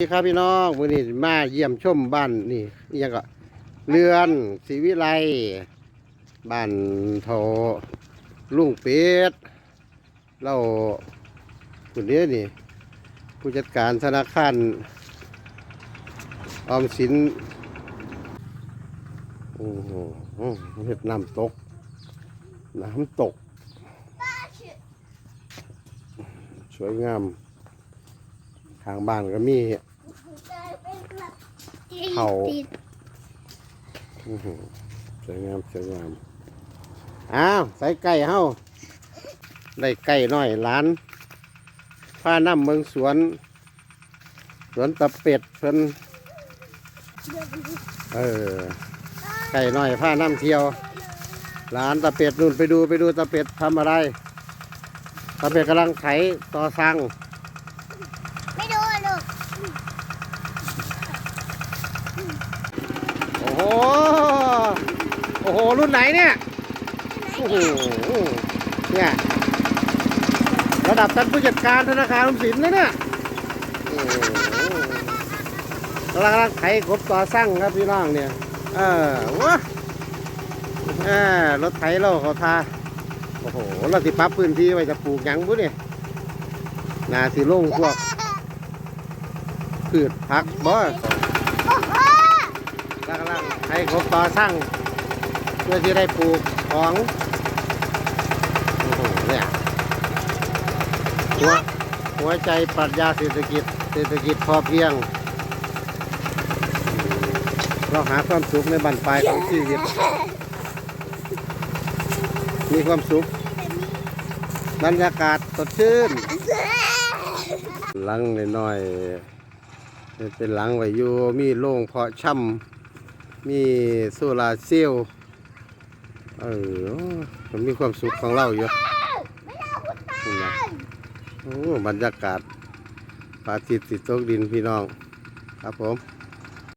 สวัสดีครับพี่น้องวันนี้มาเยี่ยมชมบ้านนี่อิหยังก็เรือนศรีวิไลบ้านโทลุงเป็ดเราคนนี้นี่ ผู้จัดการธนาคารออมสินโอ้โหเห็ดน้ำตก น้ำตก สวยงามทางบ้านก็มี เขาอื้อหือสวยงามสวยงามอ้าวใส่ไก่เฮาได้ไก่น้อยหลานพาน้ำเมืองสวน สวนตะเป็ดเพิ่นเออไก่น้อยพาน้ำเที่ยวหลานตะเป็ดนู่นไปดูไปดูตะเป็ดทำอะไรตะเป็ดกำลังไถต่อสั่ง ไม่ดูลูก โอ้โหโอ้โห รุ่นไหนเนี่ย โอ้โห เนี่ย ระดับท่านผู้จัดการธนาคารออมสินนะเนี่ยกำลังกำลังไถกบต่อสั่งครับพี่น้องเนี่ย เออวะเออรถไถเราเขาทา โอ้โห เราสิปรับพื้นที่ไว้จะปลูกหยังบุเนี่ยนาสิลงพวกพืชผักบ่โอ้โห กำลังให้ครบต่อสร้างเพื่อที่ได้ปลูกของโอ้โหเนี่ยหัวหัวใจปรัชญาเศรษฐกิจ เศรษฐกิจพอเพียง เราหาความสุขในบั้นปลายของชีวิตมีความสุขบรรยากาศสดชื่นหลังน้อยๆเป็นหลังไว้อยู่มีโล่งเพาะช่ำ มีโซลาร์เซลล์เออมันมีความสุขของเราอยู่นี่นะโอ้บรรยากาศพระอาทิตย์ติดตกดินพี่น้อง ครับผม